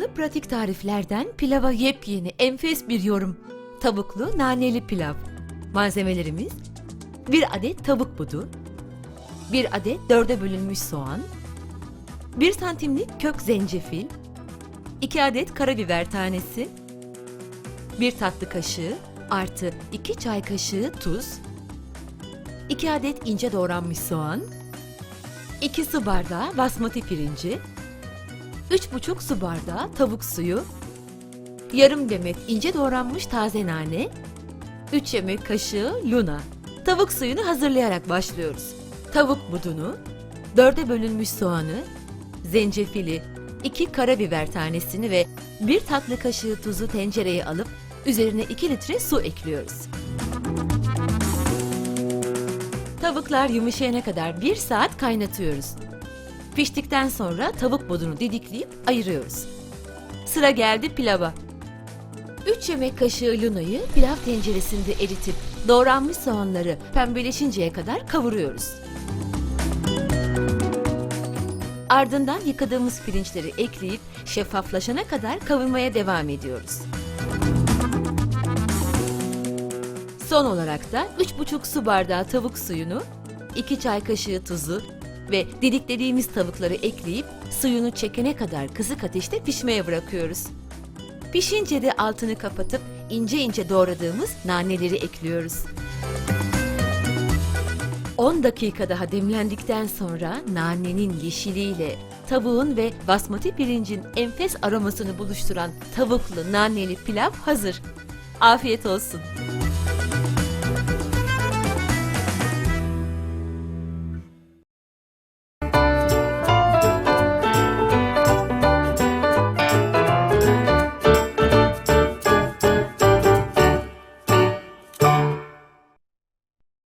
pratik tariflerden pilava yepyeni enfes bir yorum. Tavuklu naneli pilav. Malzemelerimiz 1 adet tavuk budu, 1 adet dörde bölünmüş soğan, 1 santimlik kök zencefil, 2 adet karabiber tanesi, 1 tatlı kaşığı artı 2 çay kaşığı tuz, 2 adet ince doğranmış soğan, 2 su bardağı basmati pirinci, 3,5 su bardağı tavuk suyu, yarım demet ince doğranmış taze nane, 3 yemek kaşığı luna. Tavuk suyunu hazırlayarak başlıyoruz. Tavuk budunu, dörde bölünmüş soğanı, zencefili, 2 karabiber tanesini ve 1 tatlı kaşığı tuzu tencereye alıp üzerine 2 litre su ekliyoruz. Tavuklar yumuşayana kadar 1 saat kaynatıyoruz. Piştikten sonra tavuk budunu didikleyip ayırıyoruz. Sıra geldi pilava. 3 yemek kaşığı lunayı pilav tenceresinde eritip doğranmış soğanları pembeleşinceye kadar kavuruyoruz. Ardından yıkadığımız pirinçleri ekleyip şeffaflaşana kadar kavurmaya devam ediyoruz. Son olarak da 3,5 su bardağı tavuk suyunu, 2 çay kaşığı tuzu ve didiklediğimiz tavukları ekleyip suyunu çekene kadar kısık ateşte pişmeye bırakıyoruz. Pişince de altını kapatıp ince ince doğradığımız naneleri ekliyoruz. 10 dakika daha demlendikten sonra nanenin yeşiliyle tavuğun ve basmati pirincin enfes aromasını buluşturan tavuklu naneli pilav hazır. Afiyet olsun.